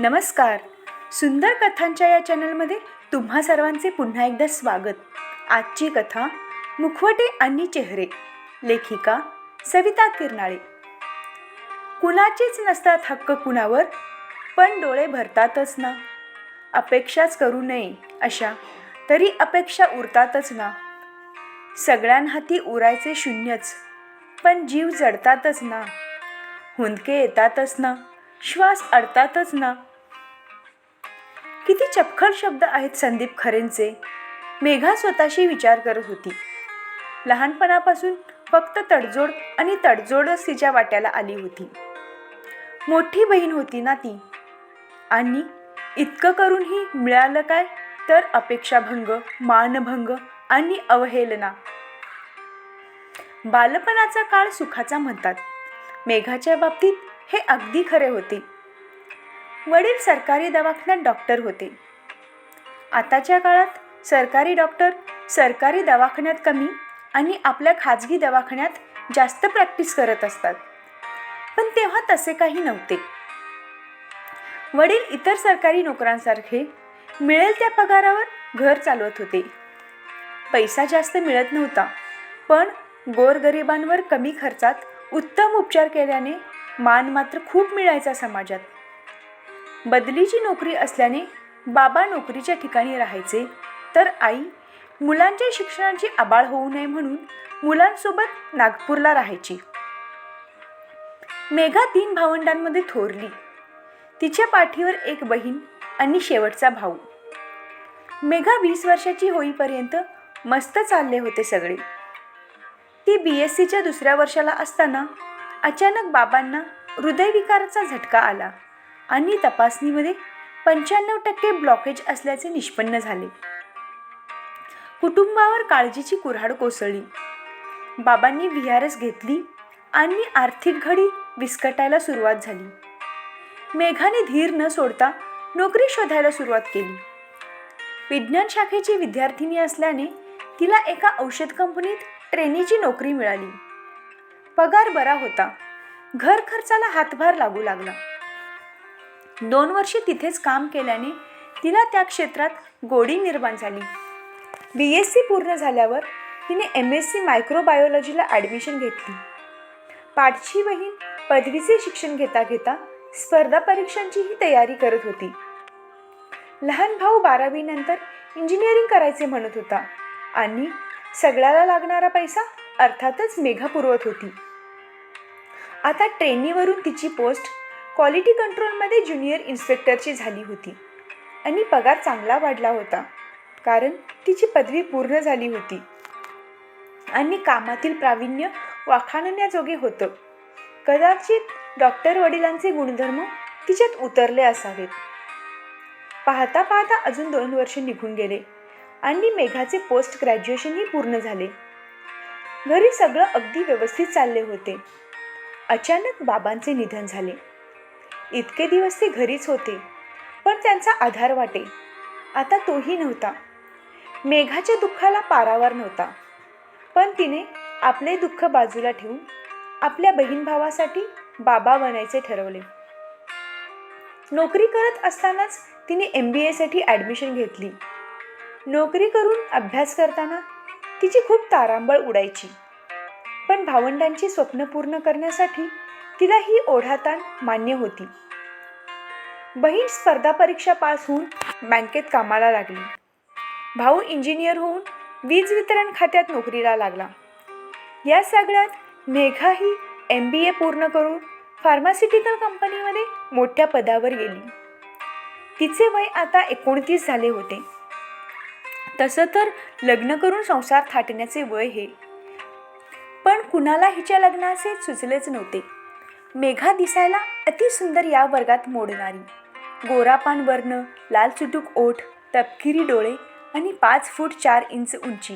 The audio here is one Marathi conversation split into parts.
नमस्कार. सुंदर कथांच्या या चॅनलमध्ये तुम्हा सर्वांचे पुन्हा एकदा स्वागत. आजची कथा मुखवटे आणि चेहरे. लेखिका सविता किरनाळे कुणाचेच नसतात हक्क कुणावर पण डोळे भरतातच ना. अपेक्षाच करू नये अशा तरी अपेक्षा उरतातच ना. सगळ्यांहाती उरायचे शून्यच पण जीव जडतातच ना. हुंदके येतातच ना. श्वास अडतातच ना. किती चपखल शब्द आहेत संदीप खरेंचे. मेघा स्वतःशी विचार करत होती. लहानपणापासून फक्त तडजोड आणि तडजोडच तिच्या वाट्याला आली होती. मोठी बहीण होती ना ती. आणि इतकं करूनही मिळालं काय? तर अपेक्षाभंग मानभंग आणि अवहेलना. बालपणाचा काळ सुखाचा म्हणतात. मेघाच्या बाबतीत हे अगदी खरे होते. वडील सरकारी दवाखान्यात डॉक्टर होते. आताच्या काळात सरकारी डॉक्टर सरकारी दवाखान्यात कमी आणि आपल्या खाजगी दवाखान्यात जास्त प्रॅक्टिस करत असतात. पण तेव्हा तसे काही नव्हते. वडील इतर सरकारी नोकरांसारखे मिळेल त्या पगारावर घर चालवत होते. पैसा जास्त मिळत नव्हता पण गोरगरिबांवर कमी खर्चात उत्तम उपचार केल्याने मान मात्र खूप मिळायचा समाजात. बदलीची नोकरी असल्याने बाबा नोकरीच्या ठिकाणी राहायचे तर आई मुलांच्या शिक्षणाची आबाळ होऊ नये म्हणून मुलांसोबत नागपूरला राहायची. मेघा तीन भावंडांमध्ये थोरली. तिच्या पाठीवर एक बहीण आणि शेवटचा भाऊ. मेघा वीस वर्षाची होईपर्यंत मस्त चालले होते सगळे. ती बी एस सीच्या दुसऱ्या वर्षाला असताना अचानक बाबांना हृदयविकाराचा झटका आला आणि तपासणीमध्ये पंच्याण्णव टक्के ब्लॉकेज असल्याचे निष्पन्न झाले. कुटुंबावर काळजीची कुऱ्हाड कोसळली. बाबांनी व्ही आर एस घेतली आणि आर्थिक घडी विस्कटायला सुरुवात झाली. मेघाने धीर न सोडता नोकरी शोधायला सुरुवात केली. विज्ञान शाखेची विद्यार्थिनी असल्याने तिला एका औषध कंपनीत ट्रेनीची नोकरी मिळाली. पगार बरा होता. घर खर्चाला हातभार लागू लागला. दोन वर्षे तिथेच काम केल्याने तिला त्या क्षेत्रात गोडी निर्माण झाली. बी एस सी पूर्ण झाल्यावर तिने एम एस सी मायक्रोबायोलॉजीला ॲडमिशन घेतली. पाठची बहीण पदवीचे शिक्षण घेता घेता स्पर्धा परीक्षांचीही तयारी करत होती. लहान भाऊ बारावीनंतर इंजिनिअरिंग करायचे म्हणत होता आणि सगळ्याला लागणारा पैसा अर्थातच मेघा पुरवत होती. आता ट्रेनीवरून तिची पोस्ट क्वालिटी कंट्रोलमध्ये ज्युनियर इन्स्पेक्टरची झाली होती. आणि पगार चांगला वाढला होता कारण तिची पदवी पूर्ण झाली होती. आणि कामातील प्रावीण्य वाखाणण्याजोगे होतं. कदाचित डॉक्टर वडिलांचे गुणधर्म तिच्यात उतरले असावेत. पाहता पाहता अजून दोन वर्ष निघून गेले आणि मेघाचे पोस्ट ग्रॅज्युएशनही पूर्ण झाले. घरी सगळं अगदी व्यवस्थित चालले होते. अचानक बाबांचे निधन झाले. इतके दिवस ते घरीच होते पण त्यांचा आधार वाटे. आता तोही नव्हता. मेघाच्या दुःखाला पारावार नव्हता. पण तिने आपले दुःख बाजूला ठेवून आपल्या बहीण भावासाठी बाबा बनायचे ठरवले. नोकरी करत असतानाच तिने एम बी एसाठी ॲडमिशन घेतली. नोकरी करून अभ्यास करताना तिची खूप तारांबळ उडायची. पण भावंडांची स्वप्न पूर्ण करण्यासाठी तिला ही ओढाताण मान्य होती. बहीण स्पर्धा परीक्षा पास होऊन बँकेत कामाला लागली. भाऊ इंजिनियर होऊन वीज वितरण खात्यात नोकरीला लागला. या सगळ्यात मेघाही एम बी ए पूर्ण करून फार्मास्युटिकल कंपनीमध्ये मोठ्या पदावर गेली. तिचे वय आता एकोणतीस झाले होते. तसं तर लग्न करून संसार थाटण्याचे वय हे. पण कुणाला हिच्या लग्नाचे सुचलेच नव्हते. मेघा दिसायला अतिसुंदर या वर्गात मोडणारी. गोरापान वर्ण लाल चुटूक ओठ तपकिरी डोळे आणि पाच फूट चार इंच उंची.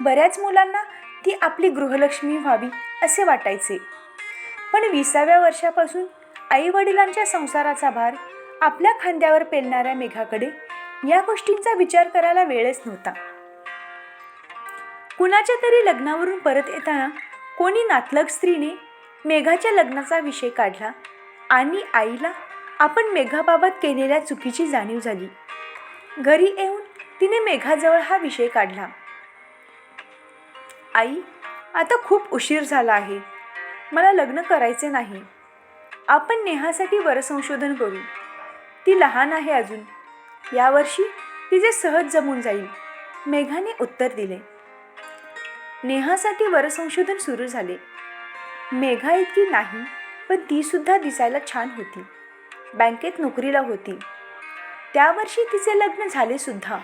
बऱ्याच मुलांना ती आपली गृहलक्ष्मी व्हावी असे वाटायचे. पण विसाव्या वर्षापासून आई वडिलांच्या संसाराचा भार आपल्या खांद्यावर पेलणाऱ्या मेघाकडे या गोष्टींचा विचार करायला वेळच नव्हता. कुणाच्या तरी लग्नावरून परत येताना कोणी नातलग स्त्रीने मेघाच्या लग्नाचा विषय काढला आणि आईला आपण मेघाबाबत केलेल्या चुकीची जाणीव झाली. घरी येऊन तिने मेघाजवळ हा विषय काढला. आई आता खूप उशीर झाला आहे. मला लग्न करायचे नाही. आपण नेहासाठी वरसंशोधन करू. ती लहान आहे अजून. यावर्षी तिचे सहज जमून जाईल. मेघाने उत्तर दिले. नेहासाठी वरसंशोधन सुरू झाले. मेघा इतकी नाही पण ती सुद्धा दिसायला छान होती. बँकेत नोकरीला होती. त्या वर्षी तिचे लग्न झाले सुद्धा.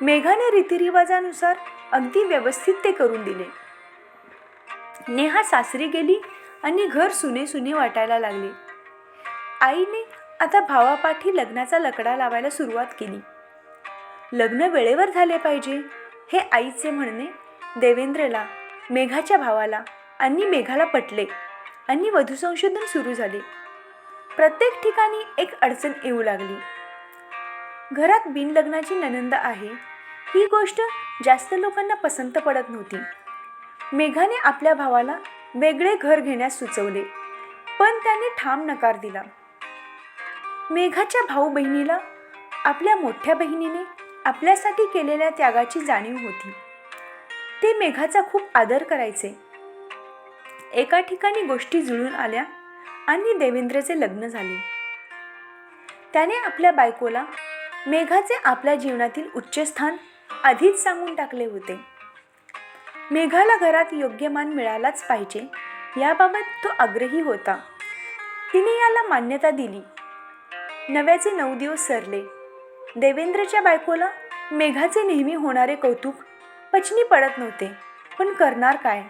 मेघाने रीतिरिवाजानुसार अगदी व्यवस्थित ते करून दिले. नेहा सासरी गेली आणि घर सुने सुने वाटायला लागले. आईने आता भावापाठी लग्नाचा लकडा लावायला सुरुवात केली. लग्न वेळेवर झाले पाहिजे हे आईचे म्हणणे देवेंद्रला मेघाच्या भावाला आणि मेघाला पटले आणि वधूसंशोधन सुरू झाले. प्रत्येक ठिकाणी एक अडचण येऊ लागली. घरात बिनलग्नाची ननंद आहे ही गोष्ट जास्त लोकांना पसंत पडत नव्हती. मेघाने आपल्या भावाला वेगळे घर घेण्यास सुचवले पण त्याने ठाम नकार दिला. मेघाच्या भाऊ बहिणीला आपल्या मोठ्या बहिणीने आपल्यासाठी केलेल्या त्यागाची जाणीव होती. ते मेघाचा खूप आदर करायचे. एका ठिकाणी गोष्टी जुळून आल्या आणि देवेंद्रचे लग्न झाले. त्याने आपल्या बायकोला मेघाचे आपल्या जीवनातील उच्चस्थान आधीच सांगून टाकले होते. मेघाला घरात योग्य मान मिळालाच पाहिजे याबाबत तो आग्रही होता. तिने याला मान्यता दिली. नव्याचे नऊ दिवस सरले. देवेंद्रच्या बायकोला मेघाचे नेहमी होणारे कौतुक पचनी पडत नव्हते. पण करणार काय?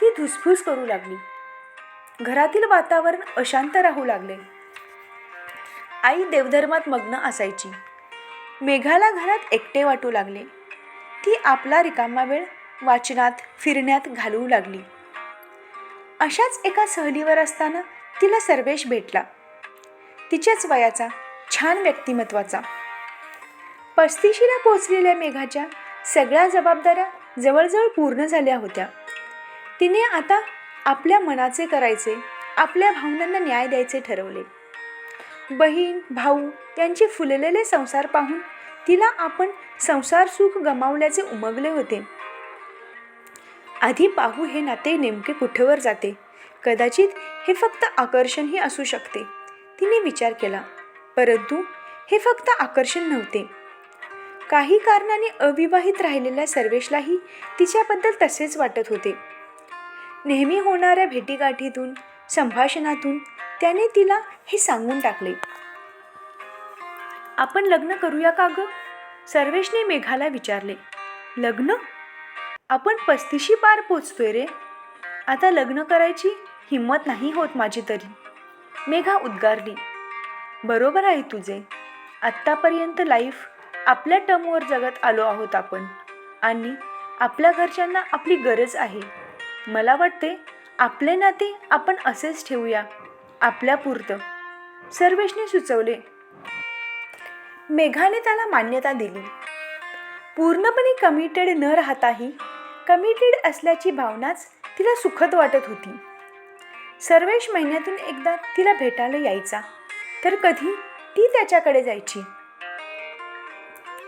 ती धुसफूस करू लागली. घरातील वातावरण अशांत राहू लागले. आई देवधर्मात मग्न असायची. मेघाला घरात एकटे वाटू लागले. ती आपला रिकामा वेळ वाचनात फिरण्यात घालवू लागली. अशाच एका सहलीवर असताना तिला सर्वेश भेटला. तिच्याच वयाचा छान व्यक्तिमत्वाचा. पस्तीशीला पोचलेल्या मेघाच्या सगळ्या जबाबदाऱ्या जवळजवळ पूर्ण झाल्या होत्या. तिने आता आपल्या मनाचे करायचे आपल्या भावनांना न्याय द्यायचे ठरवले. बहीण भाऊ यांचे फुललेले संसार पाहून तिला आपण संसार सुख गमावल्याचे उमगले होते. आधी पाहू हे नाते नेमके कुठेवर जाते? कदाचित हे फक्त आकर्षणही असू शकते. तिने विचार केला. परंतु हे फक्त आकर्षण नव्हते. काही कारणाने अविवाहित राहिलेल्या सर्वेशलाही तिच्याबद्दल तसेच वाटत होते. नेहमी होणाऱ्या भेटीगाठीतून संभाषणातून त्याने तिला हे सांगून टाकले. आपण लग्न करूया का ग? सर्वेशने मेघाला विचारले. लग्न? आपण पस्तीशी पार पोचतोय रे. आता लग्न करायची हिंमत नाही होत माझी तरी. मेघा उद्गारली. बरोबर आहे तुझे. आत्तापर्यंत लाईफ आपल्या टर्मवर जगत आलो आहोत आपण. आणि आपल्या घरच्यांना आपली गरज आहे. मला वाटते आपले नाते आपण असेच ठेवूया. आपल्यापुरतं सर्वेशने सुचवले. मेघाने त्याला मान्यता दिली. पूर्णपणे कमिटेड न राहताही कमिटेड असल्याची भावनाच तिला सुखद वाटत होती. सर्वेश महिन्यातून एकदा तिला भेटायला यायचा. तर कधी? ती त्याच्याकडे जायची.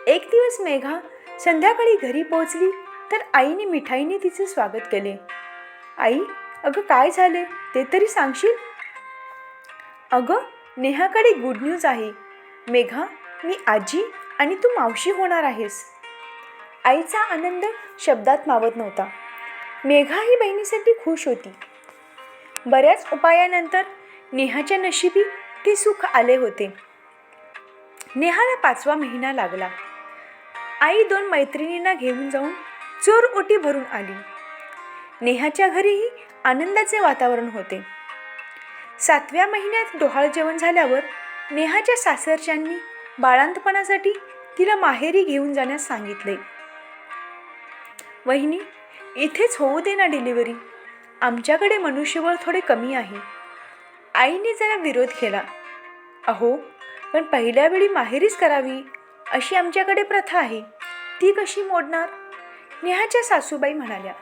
एक दिवस मेघा संध्याकाळी घरी पोहोचली तर आईने मिठाईने तिचे स्वागत केले. आई अगं काय झाले? ते तरी सांगशील? अगं नेहाकडे गुड न्यूज आहे. मेघा मी आजी आणि तू मावशी होणार आहेस. आईचा आनंद शब्दात मावत नव्हता. मेघा ही बहिणीसाठी खुश होती. बऱ्याच उपायानंतर नेहाच्या नशिबी ते सुख आले होते. नेहाला पाचवा महिना लागला. आई दोन मैत्रिणींना घेऊन जाऊन चोर ओटी भरून आली. नेहाच्या घरीही आनंदाचे वातावरण होते. सातव्या महिन्यात डोहाळ जेवण झाल्यावर नेहाच्या सासरच्यांनी बाळांतपणासाठी तिला माहेरी घेऊन जाण्यास सांगितले. वहिनी इथेच होऊ दे ना डिलिव्हरी आमच्याकडे मनुष्यबळ थोडे कमी आहे. आईने जरा विरोध केला. अहो पण पहिल्या वेळी माहेरीच करावी अशी आमच्याकडे प्रथा आहे. ती कशी मोडणार? नेहाच्या सासूबाई म्हणाल्या.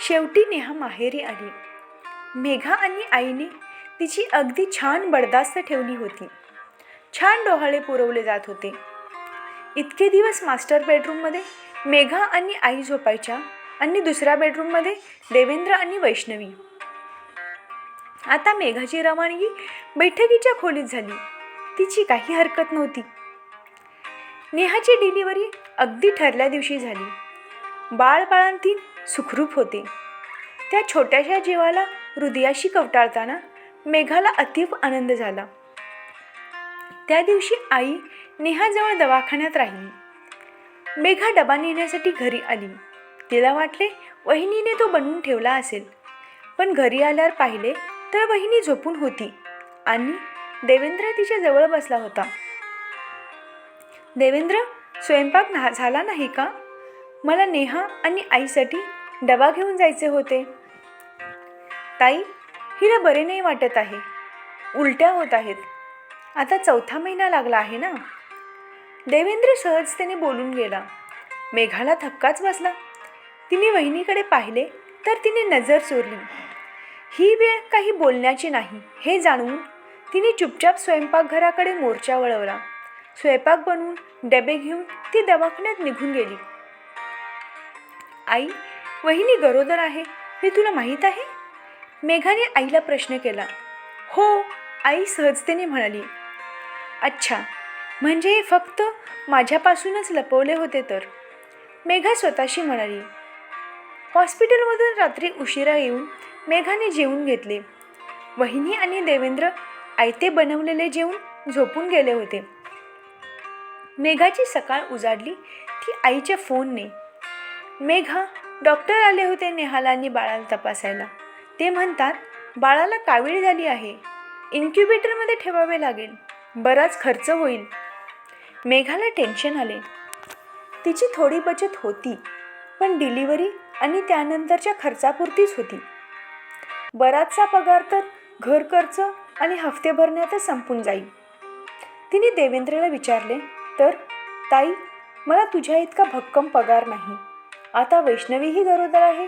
शेवटी नेहा माहेरी आली. मेघा आणि आईने तिची अगदी छान बडदास्त ठेवली होती. छान डोहाळे पुरवले जात होते. इतके दिवस मास्टर बेडरूममध्ये मेघा आणि आई झोपायच्या आणि दुसऱ्या बेडरूममध्ये देवेंद्र आणि वैष्णवी. आता मेघाची रवानगी बैठकीच्या खोलीत झाली. तिची काही हरकत नव्हती. नेहाची डिलिव्हरी अगदी ठरल्या दिवशी झाली. बाळबाळांती सुखरूप होते. त्या छोट्याशा जीवाला हृदयाशी कवटाळताना मेघाला अतीव आनंद झाला. त्या दिवशी आई नेहाजवळ दवाखान्यात राहिली. मेघा डबा नेण्यासाठी घरी आली. तिला वाटले वहिनीने तो बनवून ठेवला असेल. पण घरी आल्यावर पाहिले तर वहिनी झोपून होती आणि देवेंद्र तिच्या जवळ बसला होता. देवेंद्र स्वयंपाक ना झाला नाही का? मला नेहा आणि आईसाठी डबा घेऊन जायचे होते. ताई हिला बरे नाही वाटत आहे. उलट्या होत आहेत. आता चौथा महिना लागला आहे ना? देवेंद्र सहजतेने बोलून गेला. मेघाला थक्काच बसला. तिने वहिनीकडे पाहिले तर तिने नजर चोरली ही वेळ काही बोलण्याची नाही हे जाणून तिने चुपचाप स्वयंपाकघराकडे मोर्चा वळवला. स्वयंपाक बनवून डबे घेऊन ती दवाखान्यात निघून गेली. आई वहिनी गरोदर आहे हे तुला माहीत आहे? मेघाने आईला प्रश्न केला. हो आई सहजतेने म्हणाली. अच्छा म्हणजे हे फक्त माझ्यापासूनच लपवले होते तर? मेघा स्वतःशी म्हणाली. हॉस्पिटलमधून रात्री उशिरा येऊन मेघाने जेवून घेतले. वहिनी आणि देवेंद्र आयते बनवलेले जेवून झोपून गेले होते. मेघाची सकाळ उजाडली ती आईच्या फोनने. मेघा डॉक्टर आले होते नेहाला आणि बाळाला तपासायला. ते म्हणतात बाळाला कावीळ झाली आहे. इन्क्युबेटरमध्ये ठेवावे लागेल. बराच खर्च होईल. मेघाला टेन्शन आले. तिची थोडी बचत होती. पण डिलिव्हरी आणि त्यानंतरच्या खर्चापुरतीच होती. बराचसा पगार तर घर खर्च आणि हफ्ते भरण्यातच संपून जाईल तिने देवेंद्रला विचारले तर ताई मला तुझ्या इतका भक्कम पगार नाही. आता वैष्णवीही गरोदर आहे.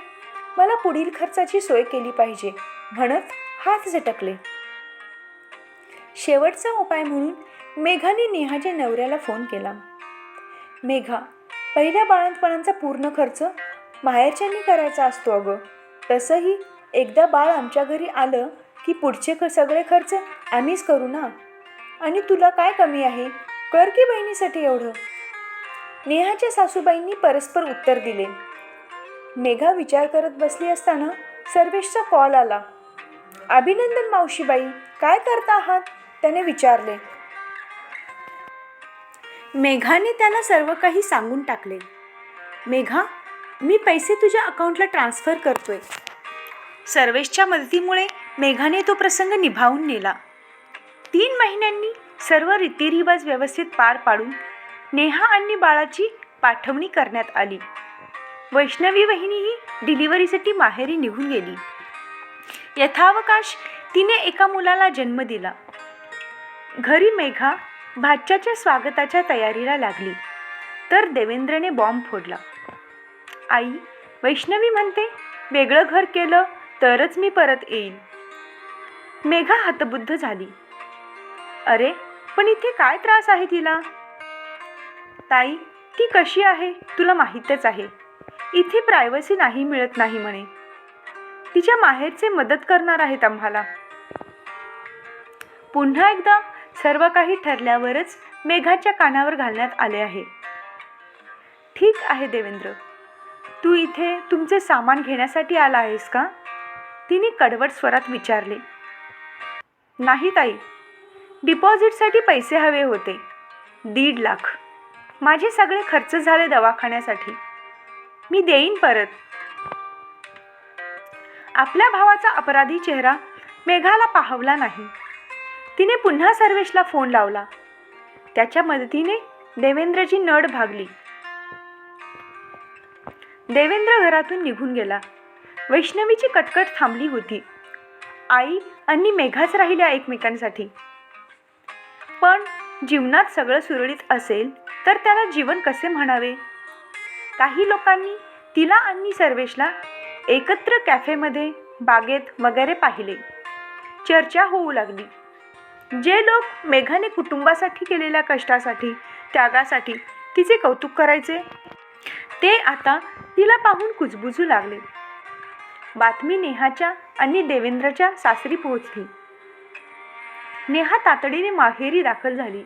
मला पुढील खर्चाची सोय केली पाहिजे. म्हणत हात झटकले. शेवटचा उपाय म्हणून मेघाने नेहाच्या नवऱ्याला फोन केला. मेघा पहिल्या बाळंतपणाचा पूर्ण खर्च माहेरच्यांनी करायचा असतो अगं. तसंही एकदा बाळ आमच्या घरी आलं की पुढचे ख सगळे खर्च आम्हीच करू ना? आणि तुला काय कमी आहे? कर की बहिणीसाठी एवढं? नेहाच्या सासूबाईंनी परस्पर उत्तर दिले. मेघा विचार करत बसली असताना सर्वेशचा कॉल आला. अभिनंदन मावशीबाई काय करता आहात? त्याने विचारले. मेघाने त्याला सर्व काही सांगून टाकले. मेघा मी पैसे तुझ्या अकाउंटला ट्रान्स्फर करतोय. सर्वेशच्या मदतीमुळे मेघाने तो प्रसंग निभावून नेला. तीन महिन्यांनी सर्व रीतिरिवाज व्यवस्थित पार पाडून नेहा आणि बाळाची पाठवणी करण्यात आली. वैष्णवी वहिनीही डिलिव्हरीसाठी माहेरी निघून गेली. यथावकाश तिने एका मुलाला जन्म दिला. घरी मेघा भाच्याच्या स्वागताच्या तयारीला लागली. तर देवेंद्रने बॉम्ब फोडला. आई वैष्णवी म्हणते वेगळं घर केलं तरच मी परत येईन. मेघा हतबुद्ध झाली. अरे पण इथे काय त्रास आहे तिला? ताई ती कशी आहे तुला माहीतच आहे. इथे प्रायव्हसी नाही मिळत नाही म्हणे. तिच्या माहेरचे मदत करणार आहेत आम्हाला. पुन्हा एकदा सर्व काही ठरल्यावरच मेघाच्या कानावर घालण्यात आले आहे. ठीक आहे देवेंद्र. तू इथे तुमचे सामान घेण्यासाठी आला आहेस का? तिने कडवट स्वरात विचारले. नाही ताई. डिपॉझिटसाठी पैसे हवे होते. दीड लाख. माझे सगळे खर्च झाले दवाखान्यासाठी. मी देईन परत. आपल्या भावाचा अपराधी चेहरा मेघाला पाहवला नाही. तिने पुन्हा सर्वेशला फोन लावला. त्याच्या मदतीने देवेंद्रची नड भागली. देवेंद्र घरातून निघून गेला. वैष्णवीची कटकट थांबली होती. आई आणि मेघाच राहिल्या एकमेकांसाठी. पण जीवनात सगळं सुरळीत असेल तर त्याला जीवन कसे म्हणावे? काही लोकांनी तिला आणि सर्वेशला एकत्र कॅफेमध्ये बागेत वगैरे पाहिले. चर्चा होऊ लागली. जे लोक मेघाने कुटुंबासाठी केलेल्या कष्टासाठी त्यागासाठी तिचे कौतुक करायचे ते आता तिला पाहून कुजबुजू लागले. बातमी नेहाच्या आणि देवेंद्रच्या सासरी पोहोचली. नेहा तातडीने माहेरी दाखल झाली.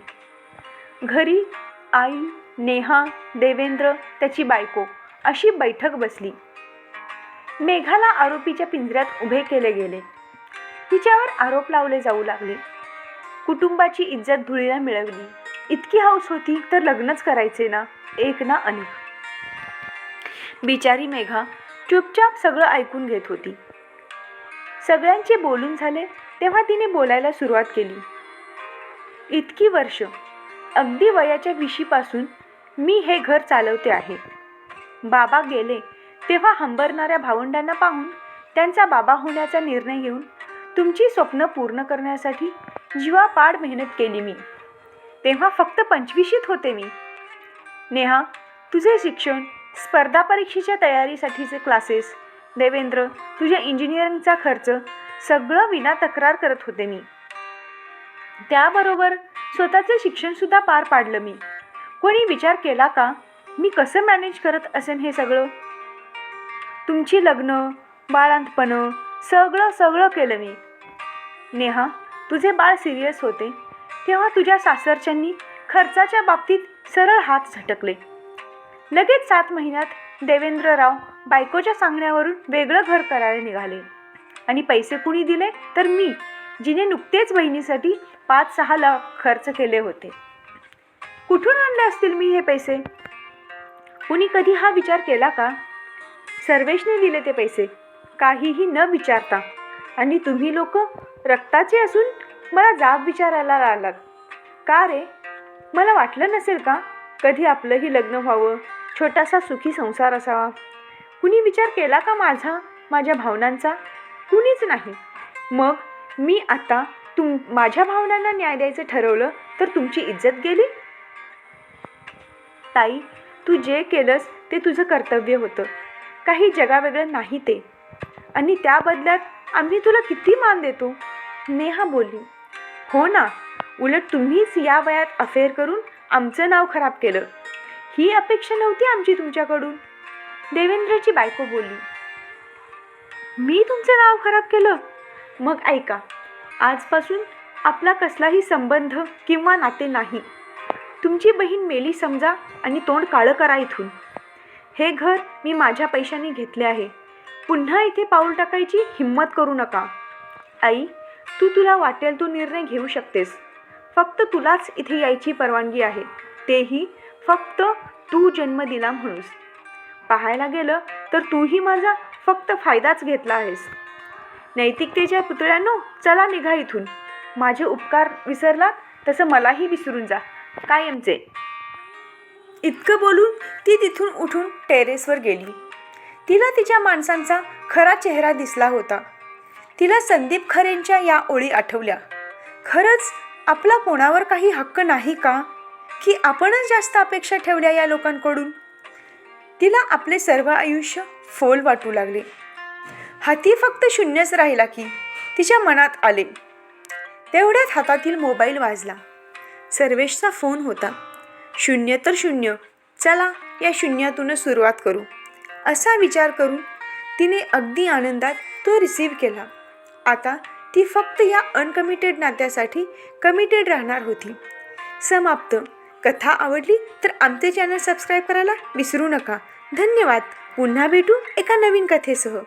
घरी आई नेहा देवेंद्र त्याची बायको अशी बैठक बसली. मेघाला आरोपीच्या पिंजऱ्यात उभे केले गेले. तिच्यावर आरोप लावले जाऊ लागले. कुटुंबाची इज्जत धुळीला मिळवली. इतकी हौस होती तर लग्नच करायचे ना? एक ना अनेक. बिचारी मेघा चुपचाप सगळं ऐकून घेत होती. सगळ्यांचे बोलून झाले तेव्हा तिने बोलायला सुरुवात केली. इतकी वर्ष अगदी वयाच्या विशीपासून मी हे घर चालवते आहे. बाबा गेले तेव्हा हंबरणाऱ्या भावंडांना पाहून त्यांचा बाबा होण्याचा निर्णय घेऊन तुमची स्वप्न पूर्ण करण्यासाठी जीवापाड मेहनत केली मी. तेव्हा फक्त पंचवीशीत होते मी. नेहा तुझे शिक्षण स्पर्धा परीक्षेच्या तयारीसाठीचे क्लासेस देवेंद्र तुझ्या इंजिनिअरिंगचा खर्च सगळं विना तक्रार करत होते मी. त्याबरोबर स्वतःचे शिक्षणसुद्धा पार पाडलं मी. कोणी विचार केला का मी कसं मॅनेज करत असेन हे सगळं? तुमची लग्न बाळांतपणं सगळं सगळं केलं मी. नेहा तुझे बाळ सिरियस होते तेव्हा तुझ्या सासरच्यांनी खर्चाच्या बाबतीत सरळ हात झटकले. लगेच सात महिन्यात देवेंद्रराव बायकोच्या सांगण्यावरून वेगळं घर करायला निघाले. आणि पैसे कुणी दिले? तर मी जिने नुकतेच बहिणीसाठी पाच सहा लाख खर्च केले होते. कुठून आणले असतील मी हे पैसे? कुणी कधी हा विचार केला का? सर्वेशने दिले ते पैसे. काहीही न विचारता. आणि तुम्ही लोक रक्ताचे असून मला जाब विचारायला आलात का रे? मला वाटलं नसेल का? कधी आपलंही लग्न व्हावं छोटासा सुखी संसार असावा. कुणी विचार केला का माझा माझ्या भावनांचा? कुणीच नाही. मग मी आता तुम माझ्या भावनांना न्याय द्यायचं ठरवलं तर तुमची इज्जत गेली? ताई तू जे केलंस ते तुझं कर्तव्य होतं. काही जगावेगळं नाही ते. आणि त्या बदल्यात आम्ही तुला किती मान देतो? नेहा बोलली हो ना उलट तुम्हीच या वयात अफेअर करून आमचं नाव खराब केलं. ही अपेक्षा नव्हती आमची तुमच्याकडून. देवेंद्रची बायको बोलली मी तुमचं नाव खराब केलं? मग ऐका आजपासून आपला कसलाही संबंध किंवा नाते नाही. तुमची बहीण मेली समजा आणि तोंड काळं करा इथून. हे घर मी माझ्या पैशाने घेतले आहे. पुन्हा इथे पाऊल टाकायची हिंमत करू नका. आई तू तुला वाटेल तो निर्णय घेऊ शकतेस. फक्त तुलाच इथे यायची परवानगी आहे. तेही फक्त तू जन्म दिला म्हणूस. पाहायला गेलं तर तूही माझा फक्त फायदाच घेतला आहेस. नैतिकतेच्या पुतळ्यांनो चला निघा इथून. माझे उपकार विसरलात तसं मलाही विसरून जा. कायमचे. इतकं बोलून ती तिथून उठून टेरेसवर गेली. तिला तिच्या माणसांचा खरा चेहरा दिसला होता. तिला संदीप खरेंच्या या ओळी आठवल्या. खरंच आपला कोणावर काही हक्क नाही का? की आपणच जास्त अपेक्षा ठेवल्या या लोकांकडून? तिला आपले सर्व आयुष्य फोल वाटू लागले. हाती फक्त शून्यच राहिला की तिच्या मनात आले. तेवढ्यात हातातील मोबाईल वाजला. सर्वेशचा फोन होता. शून्य तर शून्य. चला या शून्यातूनच सुरुवात करू. असा विचार करून तिने अगदी आनंदात तो रिसीव्ह केला. आता ती फक्त या अनकमिटेड नात्यासाठी कमिटेड राहणार होती. समाप्त. कथा आवडली तर आमचे चॅनल सबस्क्राईब करायला विसरू नका. धन्यवाद. पुन्हा भेटू एका नवीन कथेसह.